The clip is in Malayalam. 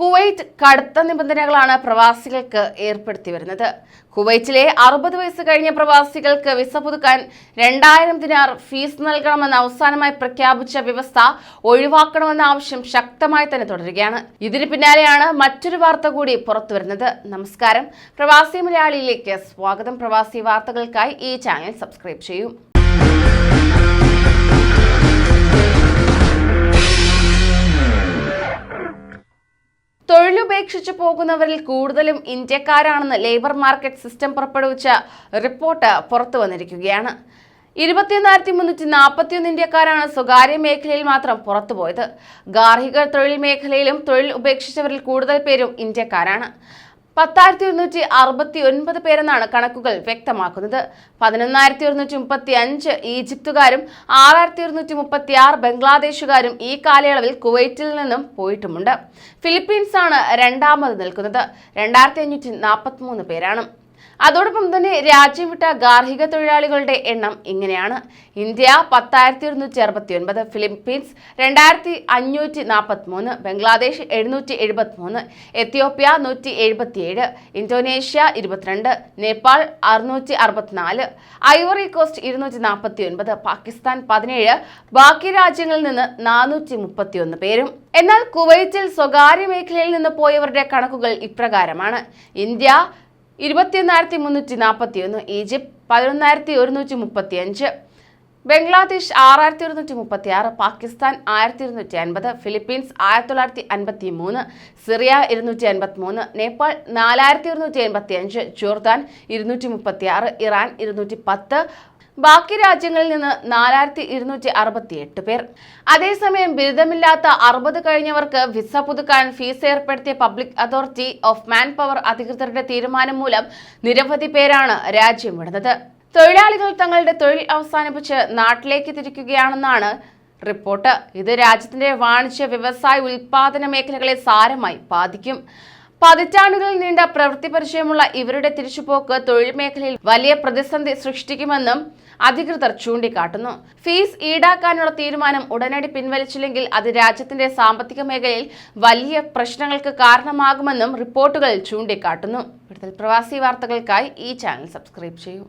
കുവൈറ്റ് കടുത്ത നിബന്ധനകളാണ് പ്രവാസികൾക്ക് ഏർപ്പെടുത്തി വരുന്നത്. കുവൈറ്റിലെ അറുപത് വയസ്സ് കഴിഞ്ഞ പ്രവാസികൾക്ക് വിസ പുതുക്കാൻ രണ്ടായിരം ദിനാർ ഫീസ് നൽകണമെന്ന് അവസാനമായി പ്രഖ്യാപിച്ച വ്യവസ്ഥ ഒഴിവാക്കണമെന്ന ആവശ്യം ശക്തമായി തന്നെ തുടരുകയാണ്. ഇതിന് പിന്നാലെയാണ് മറ്റൊരു വാർത്ത കൂടി പുറത്തുവരുന്നത് നമസ്കാരം. പ്രവാസി മലയാളിയിലേക്ക് സ്വാഗതം. പ്രവാസി വാർത്തകൾക്കായി ഈ ചാനൽ സബ്സ്ക്രൈബ് ചെയ്യൂ. തൊഴിലുപേക്ഷിച്ചു പോകുന്നവരിൽ കൂടുതലും ഇന്ത്യക്കാരാണെന്ന് ലേബർ മാർക്കറ്റ് സിസ്റ്റം പുറപ്പെടുവിച്ച റിപ്പോർട്ട് പുറത്തു വന്നിരിക്കുകയാണ്. ഇരുപത്തിയൊന്നായിരത്തി മുന്നൂറ്റി നാൽപ്പത്തിയൊന്ന് ഇന്ത്യക്കാരാണ് സ്വകാര്യ മേഖലയിൽ മാത്രം പുറത്തുപോയത് ഗാർഹിക തൊഴിൽ മേഖലയിലും തൊഴിൽ ഉപേക്ഷിച്ചവരിൽ കൂടുതൽ പേരും ഇന്ത്യക്കാരാണ്. പത്തായിരത്തി ഒരുന്നൂറ്റി അറുപത്തി ഒൻപത് പേരെന്നാണ് കണക്കുകൾ വ്യക്തമാക്കുന്നത്. പതിനൊന്നായിരത്തി ഒരുന്നൂറ്റി മുപ്പത്തി അഞ്ച് ഈജിപ്തുകാരും ആറായിരത്തി ഒരുന്നൂറ്റി മുപ്പത്തി ആറ് ബംഗ്ലാദേശുകാരും ഈ കാലയളവിൽ കുവൈറ്റിൽ നിന്നും പോയിട്ടുമുണ്ട്. ഫിലിപ്പീൻസാണ് രണ്ടാമത് നിൽക്കുന്നത്. രണ്ടായിരത്തി അഞ്ഞൂറ്റി നാൽപ്പത്തി മൂന്ന് പേരാണ്. അതോടൊപ്പം തന്നെ രാജ്യം വിട്ട ഗാർഹിക തൊഴിലാളികളുടെ എണ്ണം ഇങ്ങനെയാണ്. ഇന്ത്യ പത്തായിരത്തി ഒരുന്നൂറ്റി അറുപത്തി ഒൻപത് ഫിലിപ്പീൻസ് രണ്ടായിരത്തി അഞ്ഞൂറ്റി നാൽപ്പത്തി മൂന്ന് ബംഗ്ലാദേശ് എഴുന്നൂറ്റി എഴുപത്തി മൂന്ന് എത്യോപ്യ നൂറ്റി എഴുപത്തിയേഴ് ഇന്തോനേഷ്യ ഇരുപത്തിരണ്ട് നേപ്പാൾ അറുന്നൂറ്റി അറുപത്തിനാല് ഐവറി കോസ്റ്റ് ഇരുന്നൂറ്റി നാൽപ്പത്തി ഒൻപത് പാകിസ്ഥാൻ പതിനേഴ് ബാക്കി രാജ്യങ്ങളിൽ നിന്ന് നാനൂറ്റി മുപ്പത്തി ഒന്ന് പേരും. എന്നാൽ കുവൈറ്റിൽ സ്വകാര്യ മേഖലയിൽ നിന്ന് പോയവരുടെ കണക്കുകൾ ഇപ്രകാരമാണ്. ഇന്ത്യ ഇരുപത്തിയൊന്നായിരത്തി മുന്നൂറ്റി നാൽപ്പത്തിയൊന്ന് ഈജിപ്ത് പതിനൊന്നായിരത്തി ഒരുന്നൂറ്റി മുപ്പത്തി അഞ്ച് ബംഗ്ലാദേശ് ആറായിരത്തി ഒരുന്നൂറ്റി മുപ്പത്തി ആറ് പാകിസ്ഥാൻ ആയിരത്തി ഇരുന്നൂറ്റി അൻപത് ഫിലിപ്പീൻസ് ആയിരത്തി തൊള്ളായിരത്തി അൻപത്തി മൂന്ന് സിറിയ ഇരുന്നൂറ്റി അൻപത്തി മൂന്ന് നേപ്പാൾ നാലായിരത്തി ഒരുന്നൂറ്റി എൺപത്തി അഞ്ച് ജോർദാൻ ഇരുന്നൂറ്റി മുപ്പത്തി ആറ് ഇറാൻ ഇരുന്നൂറ്റി പത്ത് ബാക്കി രാജ്യങ്ങളിൽ നിന്ന് നാലായിരത്തി ഇരുന്നൂറ്റി അറുപത്തി എട്ട് പേർ. അതേസമയം ബിരുദമില്ലാത്ത അറുപത് കഴിഞ്ഞവർക്ക് വിസ പുതുക്കാൻ ഫീസ് ഏർപ്പെടുത്തിയ public authority of man power അധികൃതരുടെ തീരുമാനം മൂലം നിരവധി പേരാണ് രാജ്യം വിടുന്നത്. തൊഴിലാളികൾ തങ്ങളുടെ തൊഴിൽ അവസാനിപ്പിച്ച് നാട്ടിലേക്ക് തിരിക്കുകയാണെന്നാണ് റിപ്പോർട്ട്. ഇത് രാജ്യത്തിന്റെ വാണിജ്യ വ്യവസായ ഉൽപാദന മേഖലകളെ സാരമായി ബാധിക്കും. പതിറ്റാണ്ടുകളിൽ നീണ്ട പ്രവൃത്തി പരിചയമുള്ള ഇവരുടെ തിരിച്ചുപോക്ക് തൊഴിൽ മേഖലയിൽ വലിയ പ്രതിസന്ധി സൃഷ്ടിക്കുമെന്നും അധികൃതർ ചൂണ്ടിക്കാട്ടുന്നു. ഫീസ് ഈടാക്കാനുള്ള തീരുമാനം ഉടനടി പിൻവലിച്ചില്ലെങ്കിൽ അത് രാജ്യത്തിന്റെ സാമ്പത്തിക മേഖലയിൽ വലിയ പ്രശ്നങ്ങൾക്ക് കാരണമാകുമെന്നും റിപ്പോർട്ടുകൾ ചൂണ്ടിക്കാട്ടുന്നു. കൂടുതൽ പ്രവാസി വാർത്തകൾക്കായി ഈ ചാനൽ സബ്സ്ക്രൈബ് ചെയ്യൂ.